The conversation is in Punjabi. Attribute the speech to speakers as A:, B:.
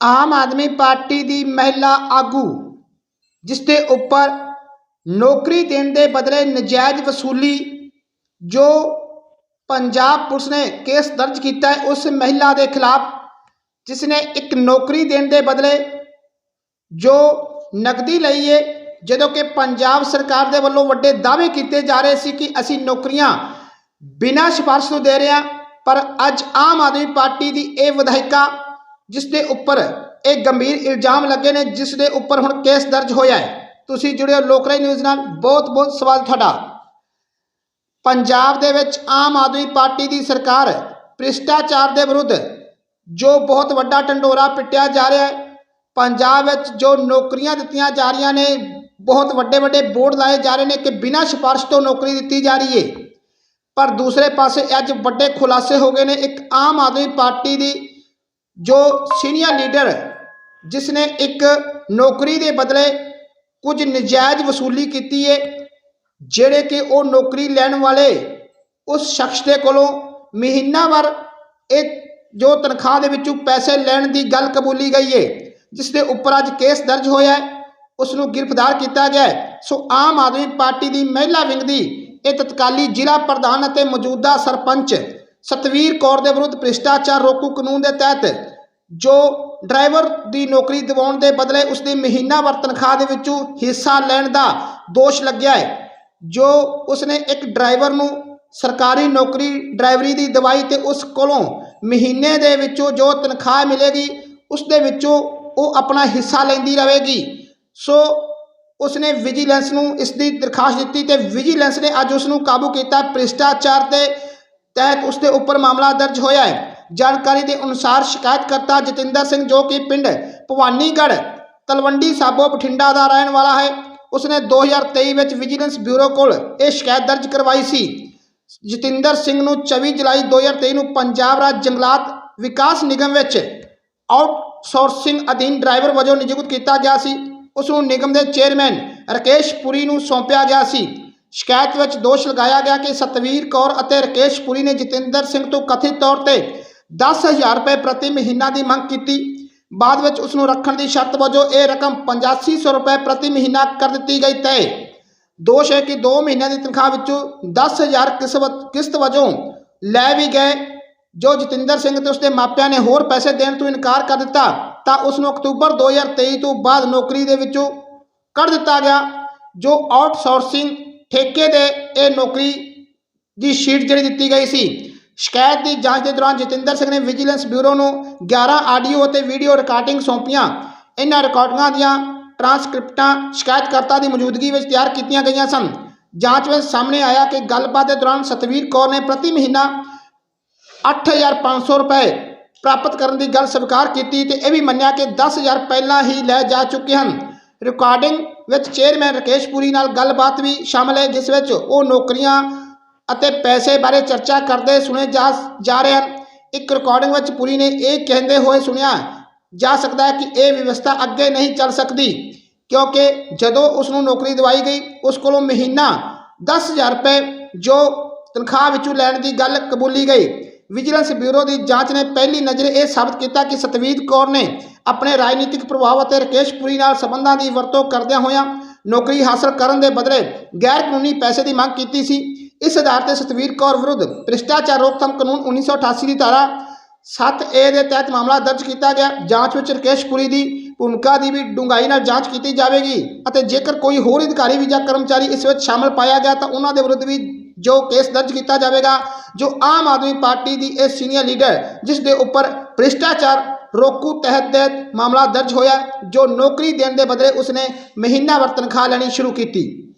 A: ਆਮ ਆਦਮੀ ਪਾਰਟੀ ਦੀ ਮਹਿਲਾ ਆਗੂ, ਜਿਸ ਦੇ ਉੱਪਰ ਨੌਕਰੀ ਦੇਣ ਦੇ ਬਦਲੇ ਨਜਾਇਜ਼ ਵਸੂਲੀ ਜੋ ਪੰਜਾਬ ਪੁਲਿਸ ਨੇ ਕੇਸ ਦਰਜ ਕੀਤਾ ਹੈ, ਉਸ ਮਹਿਲਾ ਦੇ ਖਿਲਾਫ, ਜਿਸ ਨੇ ਇੱਕ ਨੌਕਰੀ ਦੇਣ ਦੇ ਬਦਲੇ ਜੋ ਨਕਦੀ ਲਈ ਹੈ, ਜਦੋਂ ਕਿ ਪੰਜਾਬ ਸਰਕਾਰ ਦੇ ਵੱਲੋਂ ਵੱਡੇ ਦਾਅਵੇ ਕੀਤੇ ਜਾ ਰਹੇ ਸੀ ਕਿ ਅਸੀਂ ਨੌਕਰੀਆਂ ਬਿਨਾਂ ਸਿਫਾਰਿਸ਼ ਤੋਂ ਦੇ ਰਹੇ ਹਾਂ, ਪਰ ਅੱਜ ਆਮ ਆਦਮੀ ਪਾਰਟੀ ਦੀ ਇਹ ਵਿਧਾਇਕਾ ਜਿਸ ਦੇ ਉੱਪਰ ਇਹ ਗੰਭੀਰ ਇਲਜ਼ਾਮ ਲੱਗੇ ਨੇ, ਜਿਸ ਦੇ ਉੱਪਰ ਹੁਣ ਕੇਸ ਦਰਜ ਹੋਇਆ ਹੈ। ਤੁਸੀਂ ਜੁੜਿਓ ਹੋ ਲੋਕਰਾਈ ਨਿਊਜ਼ ਨਾਲ। ਬਹੁਤ ਬਹੁਤ ਸਵਾਗਤ ਤੁਹਾਡਾ। ਪੰਜਾਬ ਦੇ ਵਿੱਚ ਆਮ ਆਦਮੀ ਪਾਰਟੀ ਦੀ ਸਰਕਾਰ ਭ੍ਰਿਸ਼ਟਾਚਾਰ ਦੇ ਵਿਰੁੱਧ ਜੋ ਬਹੁਤ ਵੱਡਾ ਢੰਡੋਰਾ ਪਿੱਟਿਆ ਜਾ ਰਿਹਾ ਹੈ, ਪੰਜਾਬ ਵਿੱਚ ਜੋ ਨੌਕਰੀਆਂ ਦਿੱਤੀਆਂ ਜਾ ਰਹੀਆਂ ਨੇ, ਬਹੁਤ ਵੱਡੇ ਵੱਡੇ ਬੋਰਡ ਲਾਏ ਜਾ ਰਹੇ ਨੇ ਕਿ ਬਿਨਾਂ ਸਿਫਾਰਿਸ਼ ਤੋਂ ਨੌਕਰੀ ਦਿੱਤੀ ਜਾ ਰਹੀ ਹੈ। ਪਰ ਦੂਸਰੇ ਪਾਸੇ ਅੱਜ ਵੱਡੇ ਖੁਲਾਸੇ ਹੋ ਗਏ ਨੇ। ਇੱਕ ਆਮ ਆਦਮੀ ਪਾਰਟੀ ਦੀ ਜੋ ਸੀਨੀਅਰ ਲੀਡਰ ਜਿਸ ਨੇ ਇੱਕ ਨੌਕਰੀ ਦੇ ਬਦਲੇ ਕੁਝ ਨਜਾਇਜ਼ ਵਸੂਲੀ ਕੀਤੀ ਹੈ, ਜਿਹੜੇ ਕਿ ਉਹ ਨੌਕਰੀ ਲੈਣ ਵਾਲੇ ਉਸ ਸ਼ਖਸ ਦੇ ਕੋਲੋਂ ਮਹੀਨਾਵਾਰ ਇਹ ਜੋ ਤਨਖਾਹ ਦੇ ਵਿੱਚੋਂ ਪੈਸੇ ਲੈਣ ਦੀ ਗੱਲ ਕਬੂਲੀ ਗਈ ਹੈ ਜਿਸ ਦੇ ਉੱਪਰ ਅੱਜ ਕੇਸ ਦਰਜ ਹੋਇਆ ਹੈ ਉਸ ਨੂੰ ਗ੍ਰਿਫਤਾਰ ਕੀਤਾ ਗਿਆ ਸੋ ਆਮ ਆਦਮੀ ਪਾਰਟੀ ਦੀ ਮਹਿਲਾ ਵਿੰਗ ਦੀ ਇਹ ਤਤਕਾਲੀ ਜ਼ਿਲ੍ਹਾ ਪ੍ਰਧਾਨ ਅਤੇ ਮੌਜੂਦਾ ਸਰਪੰਚ ਸਤਵੀਰ ਕੌਰ ਦੇ ਵਿਰੁੱਧ ਭ੍ਰਿਸ਼ਟਾਚਾਰ ਰੋਕੂ ਕਾਨੂੰਨ ਦੇ ਤਹਿਤ ਜੋ ਡਰਾਈਵਰ ਦੀ ਨੌਕਰੀ ਦਿਵਾਉਣ ਦੇ ਬਦਲੇ ਉਸ ਦੀ ਮਹੀਨਾਵਾਰ ਤਨਖਾਹ ਦੇ ਵਿੱਚੋਂ ਹਿੱਸਾ ਲੈਣ ਦਾ ਦੋਸ਼ ਲੱਗਿਆ ਹੈ, ਜੋ ਉਸਨੇ ਇੱਕ ਡਰਾਈਵਰ ਨੂੰ ਸਰਕਾਰੀ ਨੌਕਰੀ ਡਰਾਈਵਰੀ ਦੀ ਦਵਾਈ ਤੇ ਉਸ ਕੋਲੋਂ ਮਹੀਨੇ ਦੇ ਵਿੱਚੋਂ ਜੋ ਤਨਖਾਹ ਮਿਲੇਗੀ ਉਸ ਦੇ ਵਿੱਚੋਂ ਉਹ ਆਪਣਾ ਹਿੱਸਾ ਲੈਂਦੀ ਰਹੇਗੀ। ਸੋ ਉਸਨੇ ਵਿਜੀਲੈਂਸ ਨੂੰ ਇਸ ਦੀ ਦਰਖਾਸਤ ਦਿੱਤੀ ਤੇ ਵਿਜੀਲੈਂਸ ਨੇ ਅੱਜ ਉਸ ਨੂੰ ਕਾਬੂ ਕੀਤਾ ਭ੍ਰਿਸ਼ਟਾਚਾਰ 'ਤੇ ਤਹਿਤ ਉਸ ਦੇ ਉੱਪਰ ਮਾਮਲਾ ਦਰਜ ਹੋਇਆ ਹੈ। ਜਾਣਕਾਰੀ ਦੇ ਅਨੁਸਾਰ ਸ਼ਿਕਾਇਤਕਰਤਾ ਜਤਿੰਦਰ ਸਿੰਘ ਜੋ ਕਿ ਪਿੰਡ ਭਵਾਨੀਗੜ੍ਹ, ਤਲਵੰਡੀ ਸਾਬੋ ਬਠਿੰਡਾ ਦਾ ਰਹਿਣ ਵਾਲਾ ਹੈ, ਉਸਨੇ 2023 ਵਿੱਚ ਵਿਜੀਲੈਂਸ ਬਿਊਰੋ ਕੋਲ ਇਹ ਸ਼ਿਕਾਇਤ ਦਰਜ ਕਰਵਾਈ ਸੀ। ਜਤਿੰਦਰ ਸਿੰਘ ਨੂੰ 24 ਜੁਲਾਈ 2023 ਨੂੰ ਪੰਜਾਬ ਰਾਜ ਜੰਗਲਾਤ ਵਿਕਾਸ ਨਿਗਮ ਵਿੱਚ ਆਊਟਸੋਰਸਿੰਗ ਅਧੀਨ ਡਰਾਈਵਰ ਵਜੋਂ ਨਿਯੁਕਤ ਕੀਤਾ ਗਿਆ ਸੀ। ਉਸ ਨੂੰ ਨਿਗਮ ਦੇ ਚੇਅਰਮੈਨ ਰਕੇਸ਼ ਪੁਰੀ ਨੂੰ ਸੌਂਪਿਆ ਗਿਆ ਸੀ। ਸ਼ਿਕਾਇਤ ਵਿੱਚ ਦੋਸ਼ ਲਗਾਇਆ ਗਿਆ ਕਿ ਸਤਵੀਰ ਕੌਰ ਅਤੇ ਰਕੇਸ਼ ਪੁਰੀ ਨੇ ਜਤਿੰਦਰ ਸਿੰਘ ਤੋਂ ਕਥਿਤ ਤੌਰ ਤੇ 10000 ਰੁਪਏ ਪ੍ਰਤੀ ਮਹੀਨਾ ਦੀ ਮੰਗ ਕੀਤੀ। ਬਾਅਦ ਵਿੱਚ ਉਸ ਨੂੰ ਰੱਖਣ ਦੀ ਸ਼ਰਤ ਵਜੋਂ ਇਹ ਰਕਮ 8500 ਰੁਪਏ ਪ੍ਰਤੀ ਮਹੀਨਾ ਕਰ ਦਿੱਤੀ ਗਈ ਤੈ ਦੋਸ਼ ਹੈ ਕਿ 2 ਮਹੀਨਿਆਂ ਦੀ ਤਨਖਾਹ ਵਿੱਚੋਂ 10000 ਕਿਸਮਤ ਕਿਸ਼ਤ ਵਜੋਂ ਲੈ ਵੀ ਗਏ। ਜੋ ਜਤਿੰਦਰ ਸਿੰਘ ਤੇ ਉਸਦੇ ਮਾਪਿਆਂ ਨੇ ਹੋਰ ਪੈਸੇ ਦੇਣ ਤੋਂ ਇਨਕਾਰ ਕਰ ਦਿੱਤਾ, ਤਾਂ ਉਸ ਨੂੰ ਅਕਤੂਬਰ 2023 ਤੋਂ ਬਾਅਦ ਨੌਕਰੀ ਦੇ ਵਿੱਚੋਂ ਕੱਢ ਦਿੱਤਾ ਗਿਆ, ਜੋ ਆਊਟਸੋਰਸਿੰਗ ਠੇਕੇ ਦੇ ਇਹ ਨੌਕਰੀ ਦੀ ਸ਼ੀਟ ਜਿਹੜੀ ਦਿੱਤੀ ਗਈ ਸੀ। ਸ਼ਿਕਾਇਤ ਦੀ ਜਾਂਚ ਦੇ ਦੌਰਾਨ ਜਤਿੰਦਰ ਸਿੰਘ ਨੇ ਵਿਜੀਲੈਂਸ ਬਿਊਰੋ ਨੂੰ 11 ਆਡੀਓ ਅਤੇ ਵੀਡੀਓ ਰਿਕਾਰਡਿੰਗ ਸੌਂਪੀਆਂ। ਇਹਨਾਂ ਰਿਕਾਰਡਿੰਗਾਂ ਦੀਆਂ ਟਰਾਂਸਕ੍ਰਿਪਟਾਂ ਸ਼ਿਕਾਇਤਕਰਤਾ ਦੀ ਮੌਜੂਦਗੀ ਵਿੱਚ ਤਿਆਰ ਕੀਤੀਆਂ ਗਈਆਂ ਸਨ। ਜਾਂਚ ਵਿੱਚ ਸਾਹਮਣੇ ਆਇਆ ਕਿ ਗੱਲਬਾਤ ਦੇ ਦੌਰਾਨ ਸਤਵੀਰ ਕੌਰ ਨੇ ਪ੍ਰਤੀ ਮਹੀਨਾ 8500 ਰੁਪਏ ਪ੍ਰਾਪਤ ਕਰਨ ਦੀ ਗੱਲ ਸਵੀਕਾਰ ਕੀਤੀ ਤੇ ਇਹ ਵੀ ਮੰਨਿਆ ਕਿ 10000 ਪਹਿਲਾਂ ਹੀ ਲੈ ਜਾ ਚੁੱਕੇ ਹਨ। ਰਿਕਾਰਡਿੰਗ ਵਿੱਚ ਚੇਅਰਮੈਨ ਰਕੇਸ਼ ਪੁਰੀ ਨਾਲ ਗੱਲਬਾਤ ਵੀ ਸ਼ਾਮਲ ਹੈ, ਜਿਸ ਵਿੱਚ ਉਹ ਨੌਕਰੀਆਂ ਅਤੇ ਪੈਸੇ ਬਾਰੇ ਚਰਚਾ ਕਰਦੇ ਸੁਣੇ ਜਾ ਜਾ ਰਹੇ ਹਨ। ਇੱਕ ਰਿਕਾਰਡਿੰਗ ਵਿੱਚ ਪੁਰੀ ਨੇ ਇਹ ਕਹਿੰਦੇ ਹੋਏ ਸੁਣਿਆ, ਜਾ ਸਕਦਾ ਹੈ ਕਿ ਇਹ ਵਿਵਸਥਾ ਅੱਗੇ ਨਹੀਂ ਚੱਲ ਸਕਦੀ, ਕਿਉਂਕਿ ਜਦੋਂ ਉਸ ਨੂੰ ਨੌਕਰੀ ਦਿਵਾਈ ਗਈ, ਉਸ ਕੋਲੋਂ ਮਹੀਨਾ 10000 ਰੁਪਏ ਜੋ ਤਨਖਾਹ ਵਿੱਚੋਂ ਲੈਣ ਦੀ ਗੱਲ ਕਬੂਲੀ ਗਈ। ਵਿਜੀਲੈਂਸ ਬਿਊਰੋ ਦੀ ਜਾਂਚ ਨੇ ਪਹਿਲੀ ਨਜ਼ਰ ਇਹ ਸਾਬਤ ਕੀਤਾ ਕਿ ਸਤਵੀਰ ਕੌਰ ਨੇ ਆਪਣੇ ਰਾਜਨੀਤਿਕ ਪ੍ਰਭਾਵ ਅਤੇ ਰਕੇਸ਼ ਪੁਰੀ ਨਾਲ ਸੰਬੰਧਾਂ ਦੀ ਵਰਤੋਂ ਕਰਦਿਆਂ ਹੋਇਆਂ ਨੌਕਰੀ ਹਾਸਲ ਕਰਨ ਦੇ ਬਦਲੇ ਗੈਰ ਕਾਨੂੰਨੀ ਪੈਸੇ ਦੀ ਮੰਗ ਕੀਤੀ ਸੀ। ਇਸ ਆਧਾਰ ਤੇ ਸਤਵੀਰ ਕੌਰ ਵਿਰੁੱਧ ਭ੍ਰਿਸ਼ਟਾਚਾਰ ਰੋਕਥਾਮ ਕਾਨੂੰਨ 1988 ਦੀ ਧਾਰਾ 7A ਦੇ ਤਹਿਤ ਮਾਮਲਾ ਦਰਜ ਕੀਤਾ ਗਿਆ। ਜਾਂਚ ਵਿੱਚ ਰਕੇਸ਼ ਪੁਰੀ ਦੀ ਭੂਮਿਕਾ ਦੀ ਵੀ ਡੂੰਘਾਈ ਨਾਲ ਜਾਂਚ ਕੀਤੀ ਜਾਵੇਗੀ ਅਤੇ ਜੇਕਰ ਕੋਈ ਹੋਰ ਅਧਿਕਾਰੀ ਵੀ ਜਾਂ ਕਰਮਚਾਰੀ ਇਸ ਵਿੱਚ ਸ਼ਾਮਲ ਪਾਇਆ ਗਿਆ ਤਾਂ ਉਹਨਾਂ ਦੇ ਵਿਰੁੱਧ ਵੀ ਜੋ ਕੇਸ ਦਰਜ ਕੀਤਾ ਜਾਵੇਗਾ, ਜੋ ਆਮ ਆਦਮੀ ਪਾਰਟੀ ਦੀ ਇਹ ਸੀਨੀਅਰ ਲੀਡਰ ਜਿਸ ਦੇ ਉੱਪਰ ਭ੍ਰਿਸ਼ਟਾਚਾਰ ਰੋਕੂ ਤਹਿਤ ਤਹਿਤ ਮਾਮਲਾ ਦਰਜ ਹੋਇਆ ਜੋ ਨੌਕਰੀ ਦੇਣ ਦੇ ਬਦਲੇ ਉਸਨੇ ਮਹੀਨਾਵਾਰ ਤਨਖਾਹ ਲੈਣੀ ਸ਼ੁਰੂ ਕੀਤੀ।